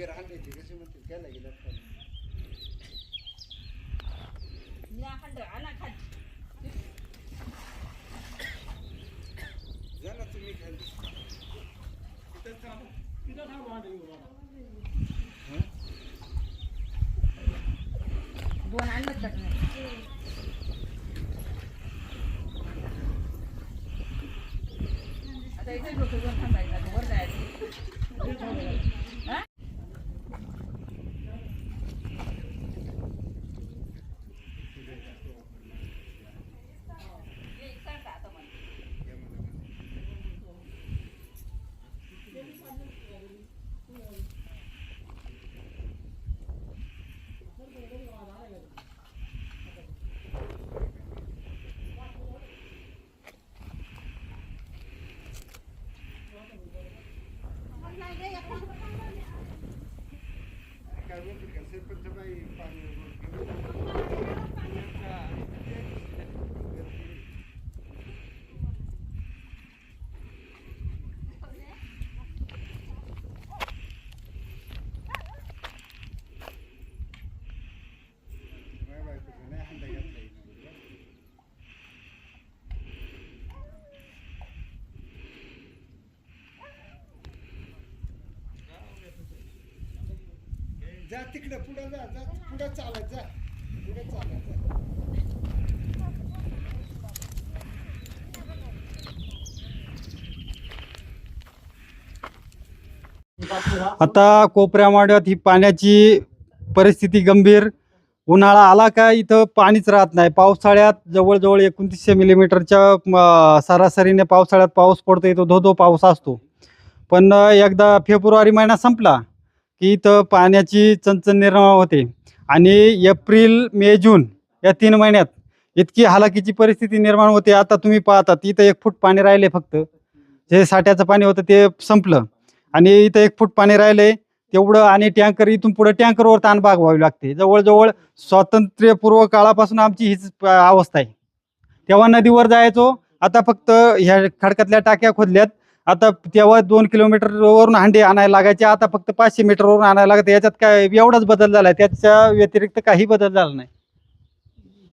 बिगर हांडायची कशी म्हणते त्याला गेलं या खंड आणा खाली जा ना तुम्ही खाली दोन आणलं तर नाही आता इथे लोक दोन थांबायचं आता वर जायचं काय बोलते का सरपंच बाई पाणी माझ्या बायकोचं नाही हांडा घेतला हिनं. जा तिकडे पुढे जा जा पुढे चालत जा. पुढे चालत जा. आता कोपऱ्या माड्यात ही पाण्याची परिस्थिती गंभीर. उन्हाळा आला का इथं पाणीच राहत नाही. पावसाळ्यात जवळजवळ एकोणतीसशे मिलीमीटरच्या सरासरीने पावसाळ्यात पाऊस पडतो इथं धो धो पाऊस असतो. पण एकदा फेब्रुवारी महिना संपला. की इथं पाण्याची चणचण निर्माण होते. आणि एप्रिल मे जून या तीन महिन्यात इतकी हालाकीची परिस्थिती निर्माण होते. आता तुम्ही पाहतात इथं एक फूट पाणी राहिले फक्त. जे साठ्याचं पाणी होतं ते संपलं. आणि इथं एक फूट पाणी राहिले तेवढं आणि टँकर इथून पुढे टँकरवर ताण भागवावी लागते. जवळजवळ स्वातंत्र्यपूर्व काळापासून आमची हीच अवस्था आहे. तेव्हा नदीवर जायचो आता फक्त ह्या खडकातल्या टाक्या खोदल्यात. आता तेव्हा दोन किलोमीटर वरून हांडे आणायला लागायचे आता फक्त पाचशे मीटरवरून आणायला लागत. याच्यात काय एवढाच बदल झाला त्याच्या व्यतिरिक्त काही बदल झाला नाही.